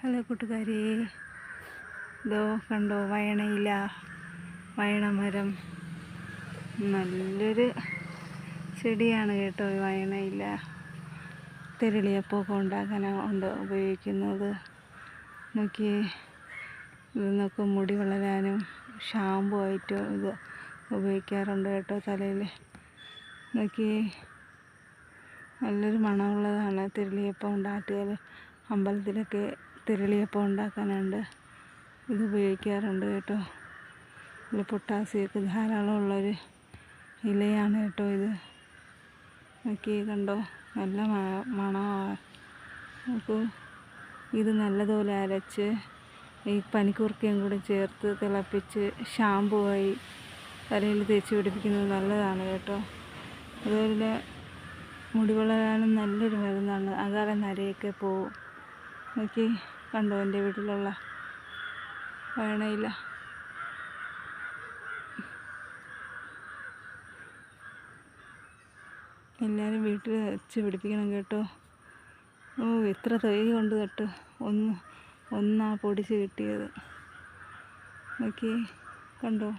Hello കൂട്ടുകാരെ. ഇതോ കണ്ടോ വയണയില വയണമരം. നല്ലൊരു ചെടിയാണ് കേട്ടോ വയണയില. തെരളിയപ്പൊക്കെ ഉണ്ടാക്കാൻ ഉണ്ട് ഉപയോഗിക്കുന്നത്. നോക്കി ഇതൊക്കെ മുടി വളരാനും ഷാമ്പു ആയിട്ടും ഇത് ഉപയോഗിക്കാറുണ്ട് കേട്ടോ തലയിൽ. നോക്കി നല്ലൊരു മണമുള്ളതാണ് തിരളിയപ്പം ഉണ്ടാക്കിയാൽ അമ്പലത്തിലൊക്കെ തിരളിയപ്പം ഉണ്ടാക്കാനുണ്ട്. ഇത് ഉപയോഗിക്കാറുണ്ട് കേട്ടോ. ഇതിൽ പൊട്ടാസ്യമൊക്കെ ധാരാളം ഉള്ളൊരു ഇലയാണ് കേട്ടോ ഇത്. നോക്കി കണ്ടോ? നല്ല മണമാണ് നമുക്ക് ഇത് നല്ലതുപോലെ അരച്ച് ഈ പനിക്കൂർക്കയും കൂടി ചേർത്ത് തിളപ്പിച്ച് ഷാമ്പുവായി തലയിൽ തേച്ച് പിടിപ്പിക്കുന്നത് നല്ലതാണ് കേട്ടോ. അതുപോലെ മുടി വളരാനും നല്ലൊരു മരുന്നാണ്. അകാല നരയൊക്കെ പോവും. നോക്കി കണ്ടോ എന്റെ വീട്ടിലുള്ള വേണയില്ല എല്ലാവരും വീട്ടിൽ വെച്ച് പിടിപ്പിക്കണം കേട്ടോ. ഓ എത്ര തൈ കൊണ്ട് തട്ട് ഒന്ന് ഒന്നാ പൊടിച്ച് കിട്ടിയത്. നോക്കി കണ്ടോ?